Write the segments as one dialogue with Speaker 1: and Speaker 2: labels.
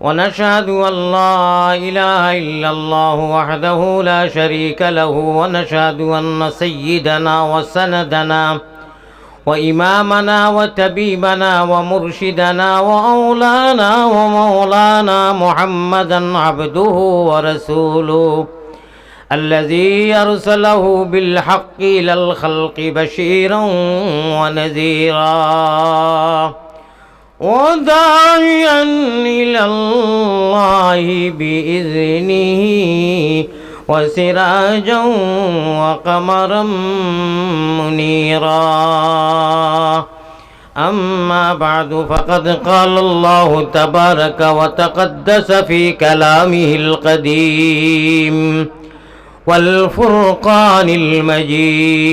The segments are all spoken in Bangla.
Speaker 1: ونشهد أن لا إله إلا الله وحده لا شريك له ونشهد أن سيدنا وسندنا وإمامنا وتبيبنا ومرشدنا وأولانا ومولانا محمدا عبده ورسوله الذي أرسله بالحق إلى الخلق بشيرا ونذيرا. وداعيا إلى الله بإذنه وسراجا وقمرا منيرا. أما بعد فقد قال الله تبارك وتقدس في كلامه القديم والفرقان المجيد.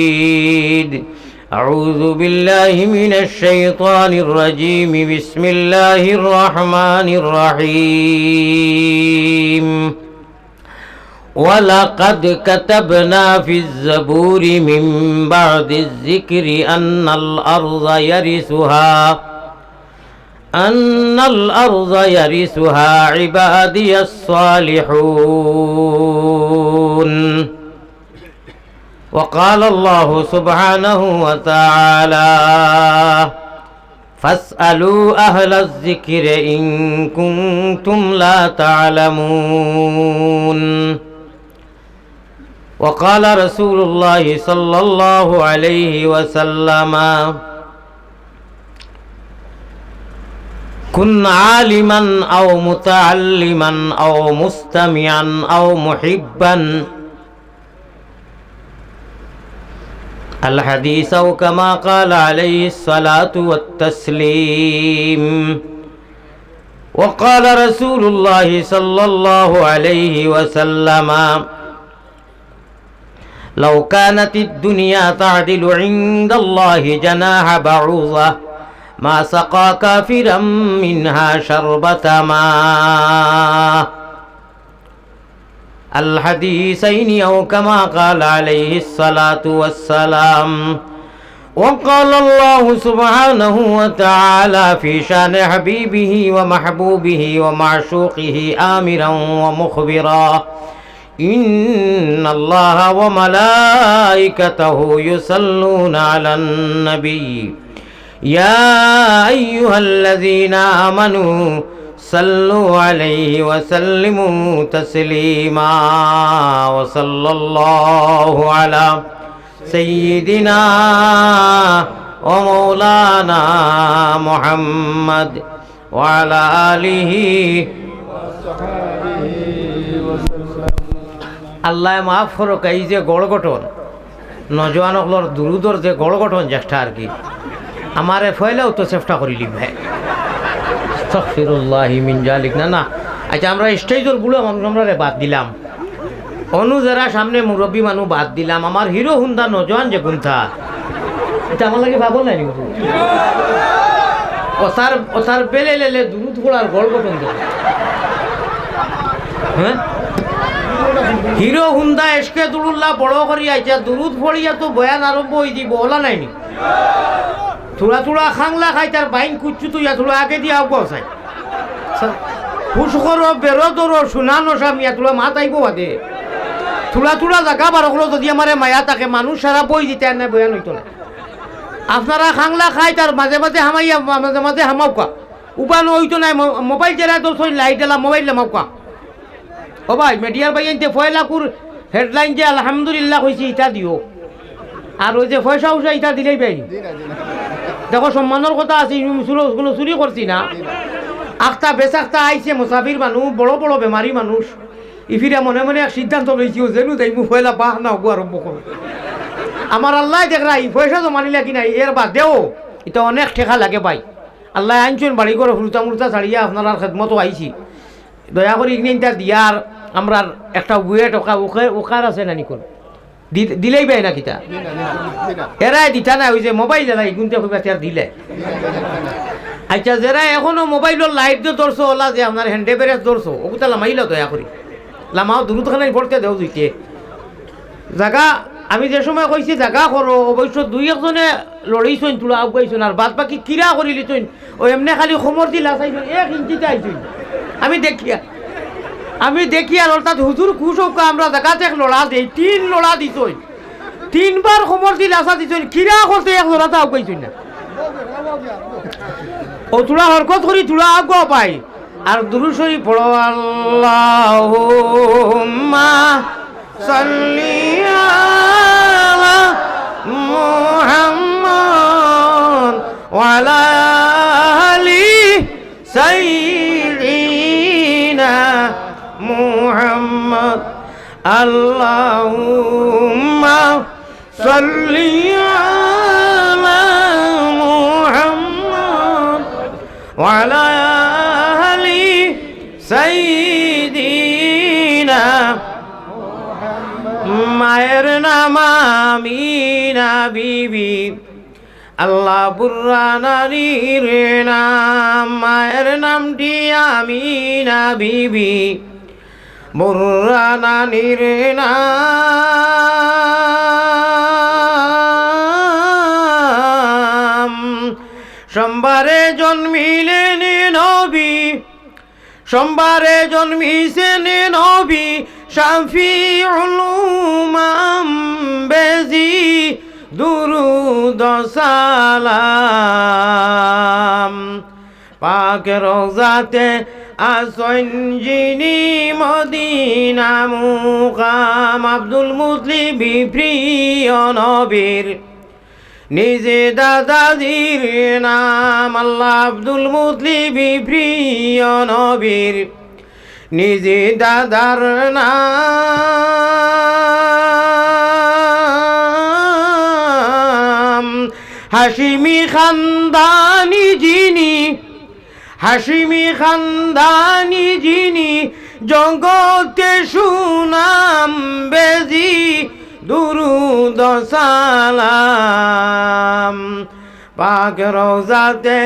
Speaker 1: أعوذ بالله من الشيطان الرجيم. بسم الله الرحمن الرحيم. ولقد كتبنا في الزبور من بعد الذكر أن الأرض يرثها أن الأرض يرثها عبادي الصالحون. وقال الله سبحانه وتعالى فاسألوا أهل الذكر إن كنتم لا تعلمون. وقال رسول الله صلى الله عليه وسلم كن عالما أو متعلما أو مستمعا أو محبا الحديث أو كما قال عليه الصلاة والتسليم. وقال رسول الله صلى الله عليه وسلم لو كانت الدنيا تعدل عند الله جناح بعوضة ما سقى كافرا منها شربة ماء. الحديثين أو كما قال عليه الصلاة والسلام وقال الله سبحانه وتعالى في شان حبيبه ومحبوبه ومعشوقه آمرا ومخبرا إن الله وملائكته يصلون على النبي يا أيها الذين آمنوا صلوا عليه وسلموا تسليما وصلى الله على سيدنا ومولانا محمد وعلى آله আল্লাহ মাফ করুক এই যে গড় গঠন নজওয়ানকলর দুরুদর যে গড় গঠন চেষ্টা আর কি আমারে ফয়লেও তো চেষ্টা করিলি ভাই আস্তাগফিরুল্লাহ মিন জালিক। না না। আচ্ছা আমরা স্টেজের মানুষ আমরা বাদ দিলাম। অনু যারা সামনে মুরব্বী মানুষ বাদ দিলাম, আমার হিরো হুন্দা নজওয়ান যে গুন্থা এটা আমার লাগে ভাবো নাই ওসার ওসার বেলে লেলে দুধ গড় গঠন হ্যাঁ? হিরো হুন্দা এসকে দুরুল্লাহ বড় করি আইছা। দুরুদ পড়িয়া তো বয়ান আরম্ভ হয়ে দিব, ওলা নাইনি থোড়া থোড়া খাংলা খাই, তার বাইন কুচ্ছু তুই থোড়া আগে দিয়ে আগ চাই। হুস করো, বেরো দরো শুনানো সামিয়া তোরা মা তাইব বাদে। থোড়া থোড়া জাগা বার হলো যদি আমার মায়া তাকে মানুষ সারা বই দিতে না বয়ান হইতো না। আপনারা খাংলা খাই, তার মাঝে মাঝে হামাইয়া মাঝে মাঝে হামাউকা উপানো হইতো নাই মোবাইল তোর সই লাইট এলা মোবাইল লামাউকা ও ভাই মিডিয়ার ভাই এনতে ফয়লাকুর হেডলাইন যে আলহামদুলিল্লাহ হয়েছে ইটা দিও। আর ওই যে পয়সা উসা, ইটা দিলেই পাই দেখো সম্মানের কথা আছে কোনো চুরি করছি না। আখতা বেচাখতা আইছে, মুসাফির মানুষ বড় বড় বেমারি মানুষ ইফিরা মনে মনে এক সিদ্ধান্ত লইছি ও যেন তাই মু ফয়লা বাহ না হব আরম্ভ করো আমার আল্লাহ দেখ রাই পয়সা তো মানিলা কি নাই এর বাদ দেও। এটা অনেক ঠেকা লাগে ভাই। আল্লাহ আনছেন বাড়ি করে ফুলতা মুলতা ছাড়িয়া আপনার খেদমতো আইছি। দয়া করে ইগনিনটা দিয়ার
Speaker 2: আমরা একটা বুয়েট ওকা, ওকে, ওকার আছে না নিকল দি- দিলেই পাই না কিতা এরাই দিতা না, ওই যে মোবাইল এলাই গুনতে কইবা আর দিলে। আচ্ছা যারা এখনও মোবাইলের লাইট দিয়ে ধরছো ওলা যে আপনার হ্যান্ডে ব্যারেজ ধরছো ওগুতা লামাইল দয়া করি লামাও দূরখানে পড়তে দেও দুইতে জাগা, আমি যে সময় কইছি জাগা করো অবশ্য দুই একজনে লড়াইছইন তোলা আগাইছইন আর বাদ বাকি কিরা করিলিছইন ও এমনি খালি সমর দিলা চাইছইন এক ইঞ্চিতে আইছইন আমি দেখিয়া আমি দেখি আর অর্থাৎ হুজুর খুশ হোক আমরা জাগাতে এক লড়া দেই। তিন লড়া দিছইন তিনবার সমর দিল আসা দিছইন কিরা করতে এক লড়াতে আগাইছইন না? ও তোরা হরকত করি তোরা আগুয়া পাই। আর দুরুশরী পড়ো আল্লাহ সাইয়্যিদিনা আল্লাহুম্মা সাল্লি আলা মুহাম্মদ وعلى آل سيدنا মায়ের নাম আমিনা বিবি আল্লাহ বুর্রানারির নাম মায়ের নামটি আমিনা বিবি বুর্রানানির নাম সোমবারে জন্মিলেন নবী, সোমবারে জন্মিছেন নবী শাফি উলুমাম বেজি দুরুদ সালাম। পাকের রোজাতে আসন যিনি মদিনা মুকাম আব্দুল মুসলিম প্রিয় নবীর। নিজে দাদাজির নাম আল্লাহ আব্দুল মুতলিবি প্রিয় নবীর। নিজে দাদার নাম হাসিমি খানদানি যিনি হাসিমি খানদানি যিনি জগতে সুনাম বেজি, দুরুদ সালাম। পাক রোজাতে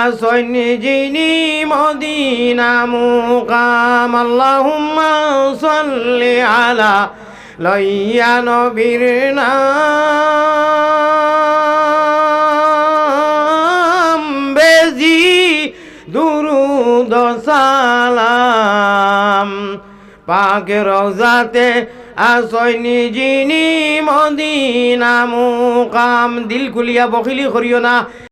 Speaker 2: আসন যিনি মদিনা মুকাম। আল্লাহুম্মা সাল্লি আলা লইয়া নবীর নাম। পাক রওজাতে আসয়নি যিনি মদিনা মুকাম। দিল খুলিয়া বখিলি করিও না।